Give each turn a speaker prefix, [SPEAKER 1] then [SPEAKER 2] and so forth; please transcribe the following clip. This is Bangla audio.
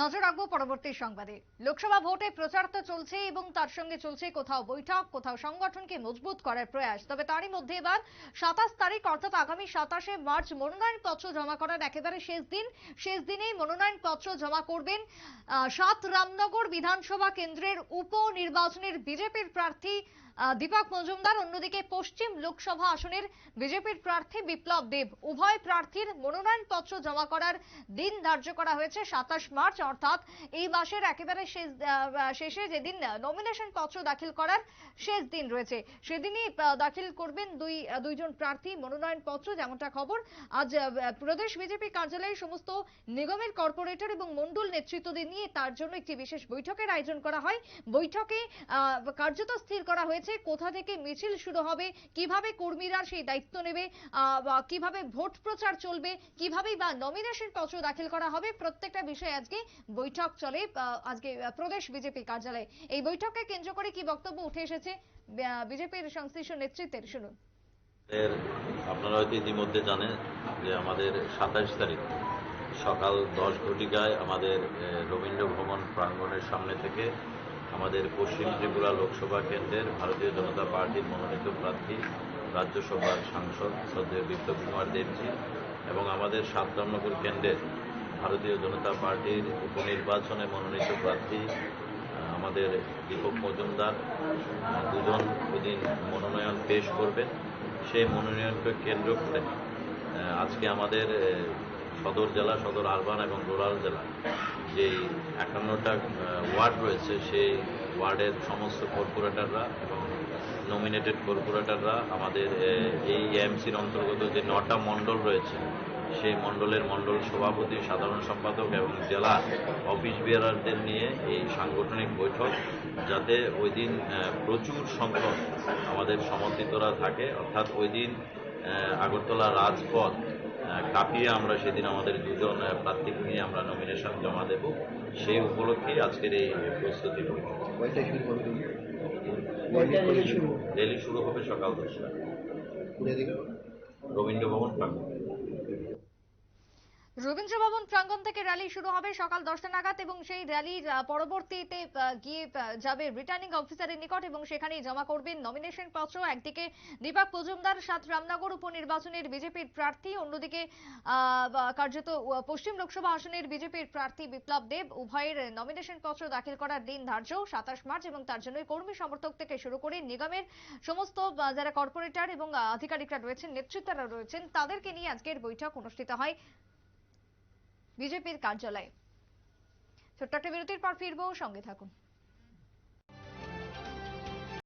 [SPEAKER 1] নজর রাখব পরবর্তী সংবাদে। লোকসভা ভোটে প্রচার তো চলছে এবং তার সঙ্গে চলছে কোথাও বৈঠক, কোথাও সংগঠনকে মজবুত করার প্রয়াস। তবে তারই মধ্যে এবার সাতাশ তারিখ, অর্থাৎ আগামী সাতাশে মার্চ মনোনয়ন পত্র জমা করার একেবারে শেষ দিন। শেষ দিনেই মনোনয়ন পত্র জমা করবেন সাত রামনগর বিধানসভা কেন্দ্রের উপনির্বাচনের বিজেপির প্রার্থী দীপক মজুমদার, অন্যদিকে পশ্চিম লোকসভা আসনের বিজেপির প্রার্থী বিপ্লব দেব। উভয় প্রার্থীর মনোনয়ন পত্র জমা করার দিন ধার্য করা হয়েছে সাতাশ মার্চ, অর্থাৎ এই মাসের একেবারে শেষ শেষে যেদিন নমিনেশন পত্র দাখিল করার শেষ দিন রয়েছে, সেদিনই দাখিল করবেন দুই দুইজন প্রার্থী মনোনয়ন পত্র যেমনটা খবর। আজ প্রদেশ বিজেপি কার্যালয়ে সমস্ত নিগমের কর্পোরেটর এবং মন্ডল নেতৃত্বদের নিয়ে তার জন্য একটি বিশেষ বৈঠকের আয়োজন করা হয়। বৈঠকে কার্যত স্থির করা হয়েছে। কোথা থেকে মিছিল শুরু হবে, কীভাবে কর্মীরা সেই দায়িত্ব নেবে কীভাবে ভোট প্রচার চলবে কীভাবে বা নমিনেশন পত্র দাখিল করা হবে, প্রত্যেকটা বিষয়ে আজকে বৈঠক চলে আজকে প্রদেশ বিজেপি কার্যালয়ে। এই বৈঠককে কেন্দ্র করে কি বক্তব্য উঠে এসেছে? বিজেপির সংশ্লিষ্ট নেতৃত্বের, শুনুন।
[SPEAKER 2] আপনারা হয়তো ইতিমধ্যে জানেন যে আমাদের সাতাশ তারিখ সকাল দশ ঘটিকায় আমাদের রবীন্দ্র ভবন প্রাঙ্গণের সামনে থেকে আমাদের পশ্চিম ত্রিপুরা লোকসভা কেন্দ্রের ভারতীয় জনতা পার্টির মনোনীত প্রার্থী, রাজ্যসভার সাংসদ শ্রদ্ধেয় বিপ্লব কুমার দেবজি এবং আমাদের সাত কেন্দ্রের ভারতীয় জনতা পার্টির উপনির্বাচনে মনোনীত প্রার্থী আমাদের দীপক মজুমদার দুজন ওদিন মনোনয়ন পেশ করবেন। সেই মনোনয়নকে কেন্দ্র করে আজকে আমাদের সদর জেলা, সদর আরবান এবং রুরাল জেলা যে একান্নটা ওয়ার্ড রয়েছে, সেই ওয়ার্ডের সমস্ত কর্পোরেটররা এবং নমিনেটেড কর্পোরেটররা আমাদের এই এমসির অন্তর্গত যে নটা মণ্ডল রয়েছে, সেই মণ্ডলের মণ্ডল সভাপতি, সাধারণ সম্পাদক এবং জেলা অফিস বিয়ারারদের নিয়ে এই সাংগঠনিক বৈঠক, যাতে ওই দিন প্রচুর সংখ্যক আমাদের সমর্থিতরা থাকে। অর্থাৎ ওই দিন আগরতলা রাজপথ কাঁপিয়ে আমরা সেদিন আমাদের দুজন প্রার্থীকে নিয়ে আমরা নমিনেশন জমা দেব। সেই উপলক্ষে আজকের এই প্রস্তুতি
[SPEAKER 3] ডেলি শুরু হবে
[SPEAKER 2] র্যালি শুরু? হবে সকাল দশটা রবীন্দ্র ভবন প্রাঙ্গণ।
[SPEAKER 1] রবীন্দ্র ভবন প্রাঙ্গণ থেকে র্যালি শুরু হবে সকাল দশটা নাগাদ এবং সেই র্যালির পরবর্তীতে গিয়ে যাবে রিটার্নিং অফিসারের নিকট এবং সেখানেই জমা করবেন নমিনেশন পত্র। একদিকে দীপক মজুমদার, সাত রামনগর উপনির্বাচনের বিজেপির প্রার্থী, অন্যদিকে কার্যত পশ্চিম লোকসভা আসনের বিজেপির প্রার্থী বিপ্লব দেব। উভয়ের নমিনেশন পত্র দাখিল করার দিন ধার্য, সাতাশ মার্চ এবং তার জন্যই কর্মী সমর্থক থেকে শুরু করে নিগমের সমস্ত যারা কর্পোরেটর এবং আধিকারিকরা রয়েছেন, নেতৃত্বরা রয়েছেন, তাদেরকে নিয়ে আজকের বৈঠক অনুষ্ঠিত হয়। বিজেপির কার্যালয়ে। ছোট্ট একটা বিরতির পর ফিরবো সঙ্গে থাকুন।